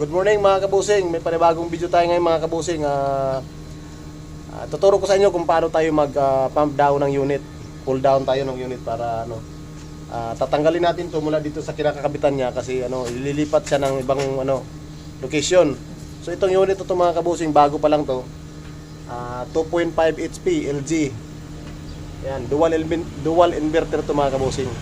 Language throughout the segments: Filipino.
good morning mga kabusing. May panibagong video tayo ngayon mga kabusing. Ah, ah, tuturo ko sa inyo kung paano tayo mag ah, pump down ng unit. Pull down tayo ng unit para ano. ah, tatanggalin natin to mula dito sa kinakakabitan niya kasi ano ililipat siya ng ibang ano location. So itong unit to mga kabusing bago pa lang to. Ah, 2.5 HP LG. Yan, dual dual inverter to mga kabusing.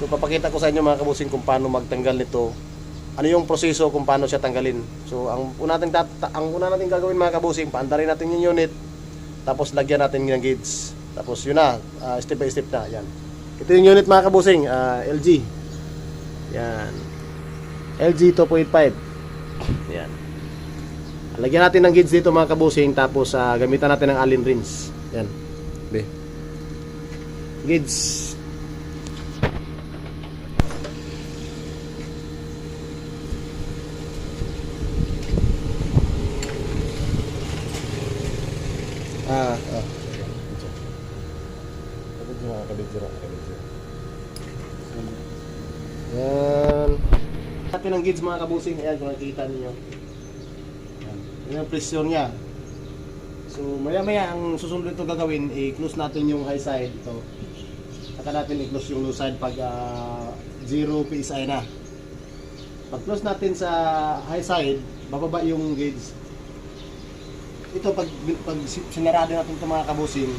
So papakita ko sa inyo mga kabusing kung paano magtanggal nito ano yung proseso kung paano siya tanggalin. So, ang una natin ang una natin gagawin mga kabusing, paandarin natin yung unit, tapos lagyan natin ng gauge. Tapos yun na, ah, step by step na, yan. Ito yung unit mga kabusing, ah, LG. Yan. LG 2.5. Yan. Lagyan natin ng gauge dito mga kabusing, tapos ah, gamitan natin ng Allen rinse. Yan. Be. Gauge. Ah, ah. Kabit yun, kabit yun, kabit yun. Yan. Natin ang gauge mga kabusing. Ayan, kung nakikita ninyo. Yan. Yan ang pressure niya. So, maya-maya, ang susunod ito gagawin, i-close natin yung high side. Ito. Saka natin i-close yung low side pag ah, zero PSI na. Pag close natin sa high side, bababa yung gauge ito pag pag sinarado natin itong mga kabusing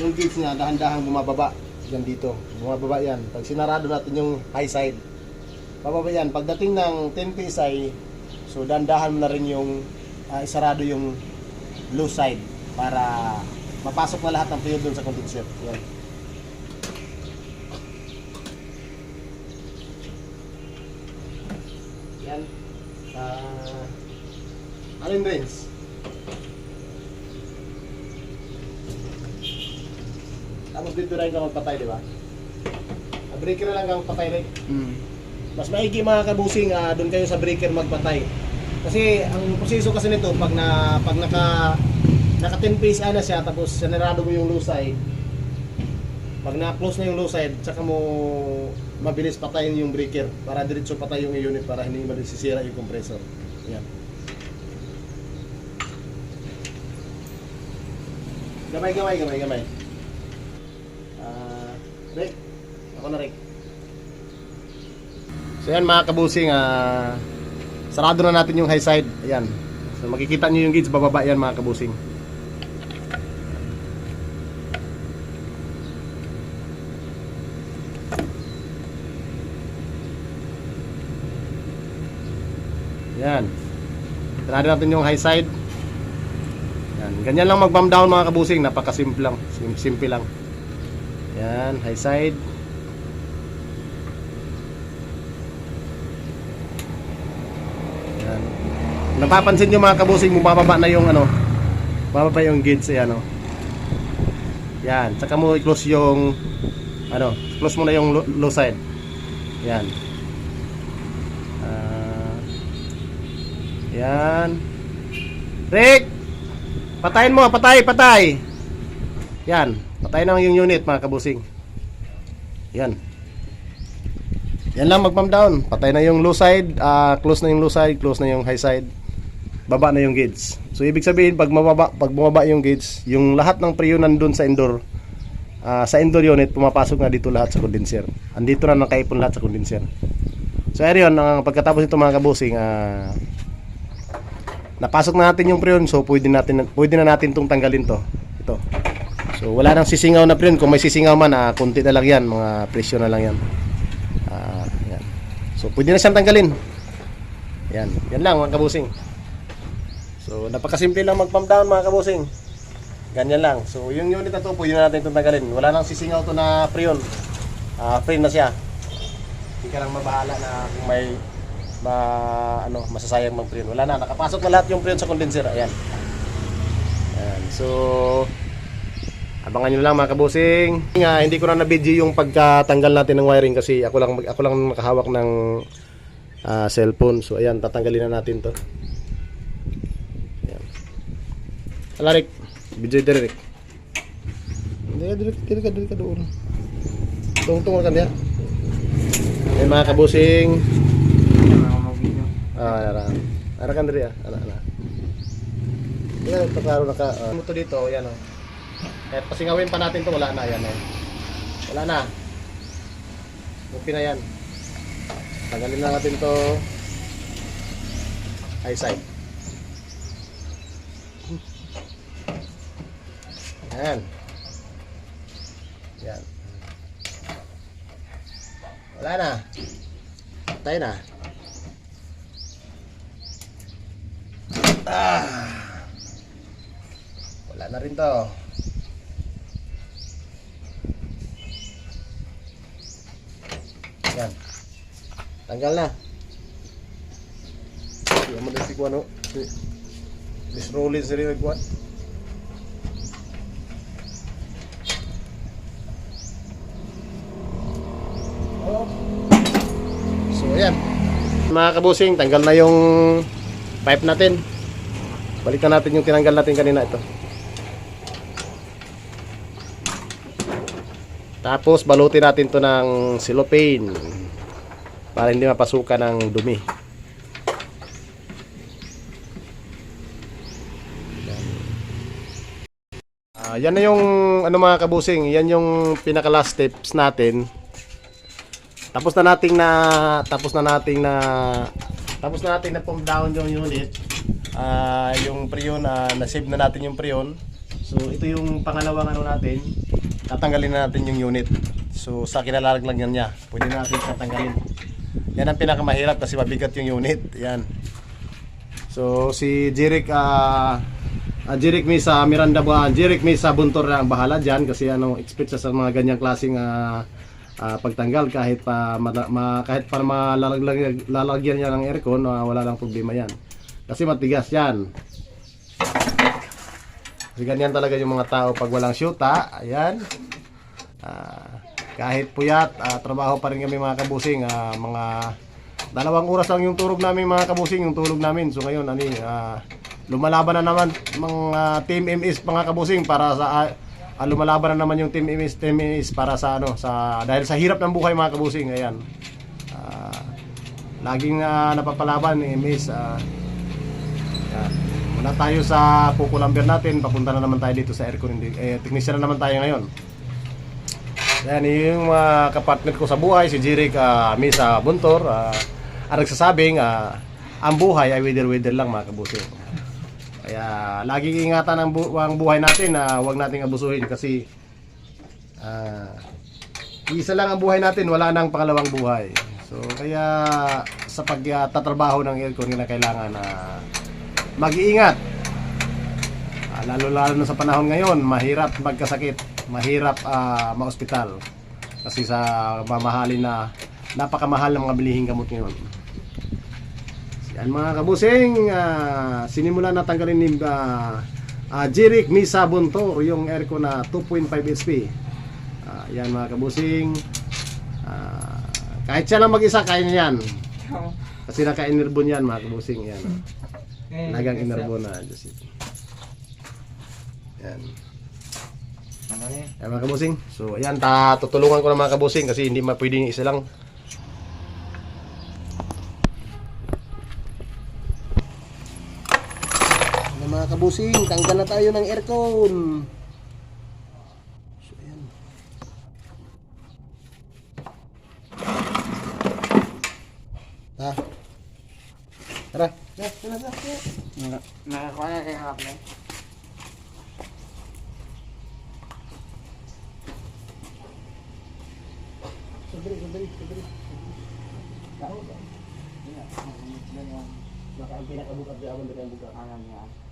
yung gauge niya dahan-dahan bumababa yan dito bumababa yan pag sinarado natin yung high side bababa yan pagdating ng 10 psi so dahan-dahan mo na rin yung ah, isarado yung low side para mapasok na lahat ng fluid dun sa condenser yan yan uh, alin rinse Tapos dito rin ka magpatay, di ba? Breaker na lang kang patay rin. Mm. Mas maigi mga kabusing, ah, doon kayo sa breaker magpatay. Kasi ang proseso kasi nito, pag na pag naka naka 10 piece na siya, tapos sinarado mo yung low side, pag na-close na yung low side, tsaka mo mabilis patayin yung breaker para diretso patay yung unit para hindi masisira yung compressor. Yan. Gamay, gamay, gamay, gamay. Ah, Rick. Ako na Rick. So yan mga kabusing, ah, sarado na natin yung high side. Ayan. So makikita nyo yung gauge bababa yan mga kabusing. Yan. Sarado natin yung high side. Yan. Ganyan lang mag-bump down mga kabusing. Napakasimple lang. Sim- Simple lang. Yan. High side. Yan. Napapansin nyo mga kabusing, bumababa na yung ano, bababa yung gauge eh, ano. Yan, tsaka mo i-close yung ano, close mo na yung low, side. Yan. Ah. yan. Rick! Patayin mo, patay, patay. Yan, patay na yung unit mga kabusing. Yan. Yan lang mag-pump down. Patay na yung low side, ah, close na yung low side, close na yung high side. Baba na yung gauge. So ibig sabihin pag mababa, pag bumaba yung gauge, yung lahat ng preo nandun sa indoor ah, sa indoor unit pumapasok na dito lahat sa condenser. Andito na nakaipon lahat sa condenser. So ayun, ang pagkatapos nito mga kabusing, ah, napasok na natin yung preon so pwede natin pwede na natin tong tanggalin to. Ito. So wala nang sisingaw na preon, kung may sisingaw man, ah, konti na lang yan, mga presyo na lang yan. Ah, yan. So, pwede na siyang tanggalin. Yan. Yan lang mga kabusing. So, napakasimple lang mag-pump down mga kabusing. Ganyan lang. So, yung unit na to, pwede na natin itong tanggalin. Wala nang sisingaw to na freon. Ah, free na siya. Hindi ka lang mabahala na kung may ma, ano, masasayang mag freon. Wala na. Nakapasok na lahat yung freon sa condenser. Ayan. Ayan. So, Abangan nyo lang mga kabusing. Nga, hindi ko na na-video yung pagkatanggal natin ng wiring kasi ako lang ako lang makahawak ng ah, cellphone. So ayan, tatanggalin na natin 'to. Ayan. Alarik, video direct. Hindi ka direct, direct ka, doon. Tungtong ka niya. Ayan mga kabusing. Ako mag-video? Ah, yan. Ara kan diri ah. Ana ana. Yan, ito klaro naka uh, to dito, yan oh. Kahit pasingawin pa natin to, wala na yan oh. Wala na. Okay na yan. Tanggalin na natin to. Eyesight. Yan. Yan. Wala na. Tayo na. Ah. Wala na rin to. Yan. Tanggal na. Hindi mo din si Kuano. Miss Rollins rin nagkuhan. So, ayan. Mga kabusing, tanggal na yung pipe natin. Balikan natin yung tinanggal natin kanina ito. Tapos balutin natin to ng cellophane para hindi mapasukan ng dumi. Ah, yan na yung ano mga kabusing, yan yung pinaka last steps natin. Tapos na nating na tapos na nating na tapos na nating na pump down yung unit. Ah, yung preon na na-save na natin yung preon. So ito yung pangalawang ano natin. Tatanggalin na natin yung unit. So sa kinalalagyan niya, pwede na natin tatanggalin. Yan ang pinakamahirap kasi mabigat yung unit. Yan. So si Jeric ah uh, Jeric Misa Miranda ba Jeric Misa Buntor na ang bahala diyan kasi ano expert siya sa mga ganyang klaseng ah, ah, pagtanggal kahit pa ma, kahit pa malalagyan lalagyan niya ng aircon ah, wala lang problema yan. Kasi matigas yan. Kasi ganyan talaga yung mga tao pag walang syuta, ayan. Ah, kahit puyat, ah, trabaho pa rin kami mga kabusing, ah, mga dalawang oras lang yung tulog namin mga kabusing, yung tulog namin. So ngayon, ani, ah, lumalaban na naman mga team MS mga kabusing para sa ah, ah, lumalaban na naman yung team MS, team MS para sa ano, sa dahil sa hirap ng buhay mga kabusing, ayan. Ah, laging ah, napapalaban ni MS ah, yan. Muna tayo sa number natin. Papunta na naman tayo dito sa aircon. Eh, technician na naman tayo ngayon. Yan, yung mga kapartner ko sa buhay, si Jirik uh, Misa Buntor, uh, ang nagsasabing, ah, ang buhay ay wither-wither lang mga kabusing. Kaya, laging ingatan ang, bu- ang buhay natin na huwag nating abusuhin kasi ah, isa lang ang buhay natin, wala nang pangalawang buhay. So, kaya sa pagtatrabaho ng aircon, kailangan na mag-iingat. Ah, lalo-lalo na sa panahon ngayon, mahirap magkasakit, mahirap ah, maospital. Kasi sa mamahalin na napakamahal ng mga bilihing gamot ngayon. Yan mga kabusing, ah, sinimula na tanggalin ni uh, Jirik Misa Buntor yung aircon na 2.5 HP. Ah, yan mga kabusing. Ah, kahit siya lang mag-isa, kaya niya yan. Kasi naka-enerbon yan mga kabusing. Yan. Lagang inerbo na. Diyos ito. Yan. Ano niya? Yan mga kabusing. So ayan, ta tutulungan ko ng mga kabusing kasi hindi ma pwedeng isa lang. Kabusing, tanggal na tayo ng aircon. So ayan. Ha? Tara. Tara, tara, tara. Nakakuha na kayo harap na. Sandali, sandali, sandali. Tao ba? Baka ang pinakabukat di aman ang buka. Ano niya? Ang aircon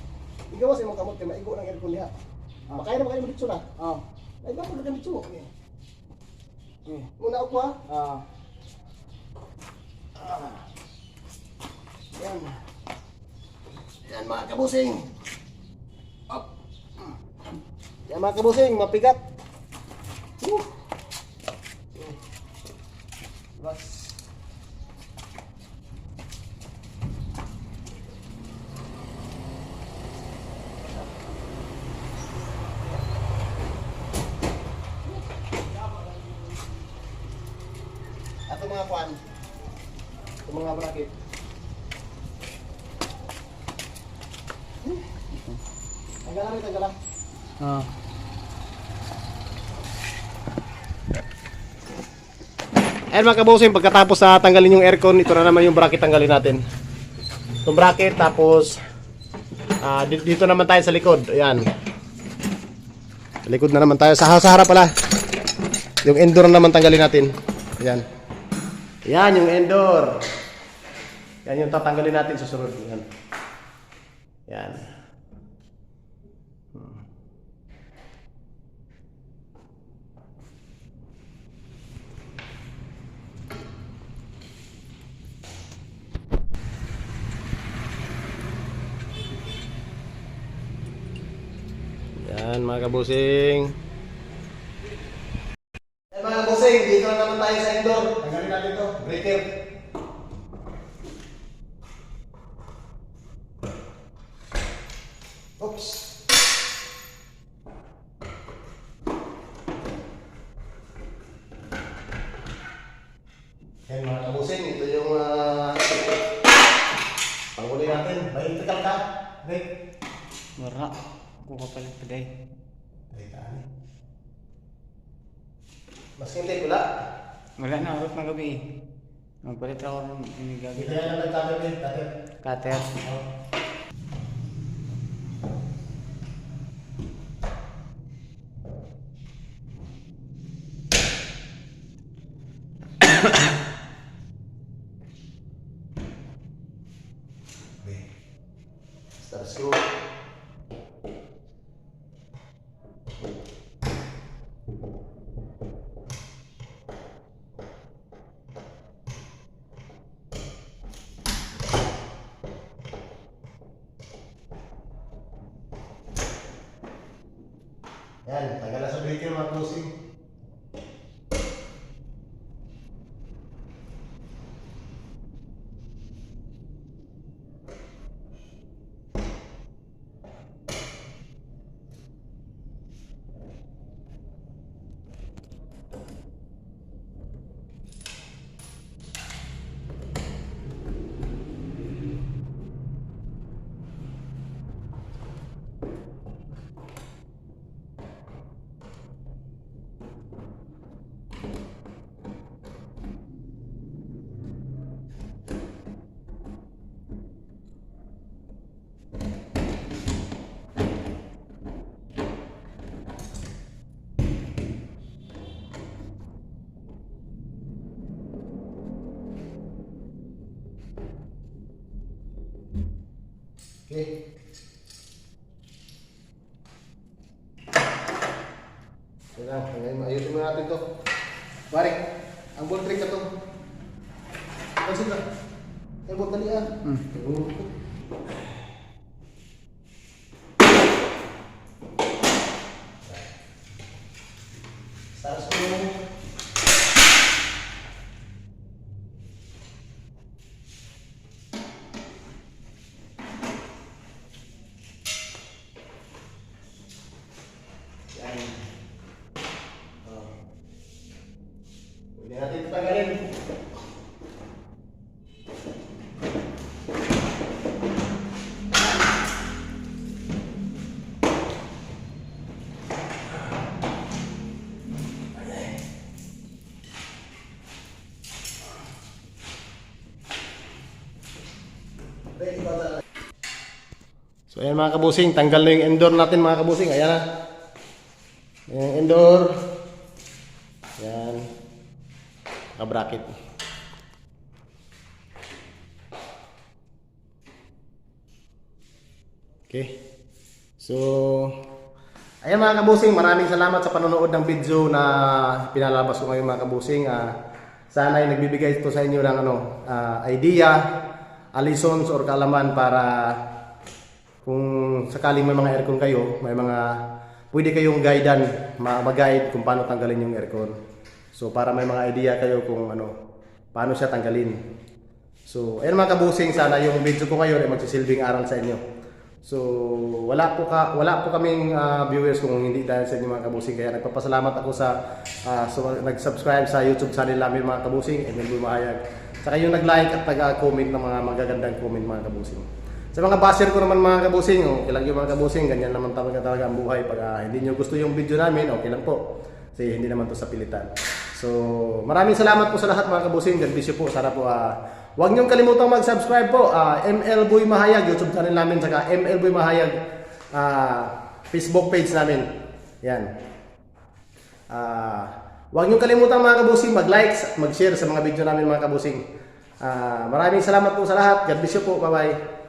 Igawas imong kamot kay maigo ng aircon niya. Makaya na makayo dito na. Oh. Ay ba pud dito? Eh. Muna ako ha. Ah. Yan. Yan mga kabusing. Up. Yan mga kabusing, mapigat. Ito mga bracket. Tanggal lang, tanggal lang. Oo. Ayan mga kabusing, pagkatapos na tanggalin yung aircon, ito na naman yung bracket tanggalin natin. Itong bracket, tapos ah, di- dito naman tayo sa likod. Ayan. Sa likod na naman tayo. Sa, sa harap pala. Yung indoor na naman tanggalin natin. Ayan. Ayan yung indoor. Yan yung tatanggalin natin susunod. Ayan. Ayan. Yan mga kabusing. Yan mga kabusing, dito na naman tayo sa indoor. Tanggalin natin to, breaker. Oops. Yan mga kabusing, ito yung uh, panghuli natin. May electrical ka? Break. Wala. Kuha pala pa day. Talitaan eh. Mas hindi wala. Wala na, urot na gabi eh. Magpalit ako ng inigagawin. Hindi na nagtabi din, dati. Cutter. Star Yan, tanggal na sa breaker mga closing. Okay. Kailangan, ngayon, ayusin mo natin to. Pare, ang ball trick na to. Pansin ka. Ay, ball dali ah. Hmm. So ayan mga kabusing, tanggal na yung indoor natin mga kabusing. Ayan na. Yung indoor. Ayan. Naka-bracket. Okay. So, ayan mga kabusing, maraming salamat sa panonood ng video na pinalabas ko ngayon mga kabusing. Ah, sana ay nagbibigay ito sa inyo ng ano, ah, idea, alisons or kalaman para kung sakaling may mga aircon kayo, may mga pwede kayong guidean, ma- mag-guide kung paano tanggalin yung aircon. So para may mga idea kayo kung ano, paano siya tanggalin. So, ayun mga kabusing, sana yung video ko ngayon ay magsisilbing aral sa inyo. So, wala po ka wala po kaming ah, viewers kung hindi dahil sa inyo mga kabusing. Kaya nagpapasalamat ako sa ah, so, nag-subscribe sa YouTube channel namin mga kabusing, Emil Bumahayag. Saka yung nag-like at nag-comment ng mga magagandang comment mga kabusing. Sa mga basher ko naman mga kabusing, okay lang yung mga kabusing, ganyan naman talaga talaga ang buhay. Pag ah, hindi nyo gusto yung video namin, okay lang po. Kasi hindi naman to sa pilitan. So, maraming salamat po sa lahat mga kabusing. God bless you po. Sana po, ah, huwag niyong kalimutang mag-subscribe po. ah, ML Boy Mahayag, YouTube channel namin. Saka ML Boy Mahayag, ah, Facebook page namin. Yan. Ah, huwag niyong kalimutan mga kabusing, mag-like, mag-share sa mga video namin mga kabusing. Ah, maraming salamat po sa lahat. God bless you po. Bye-bye.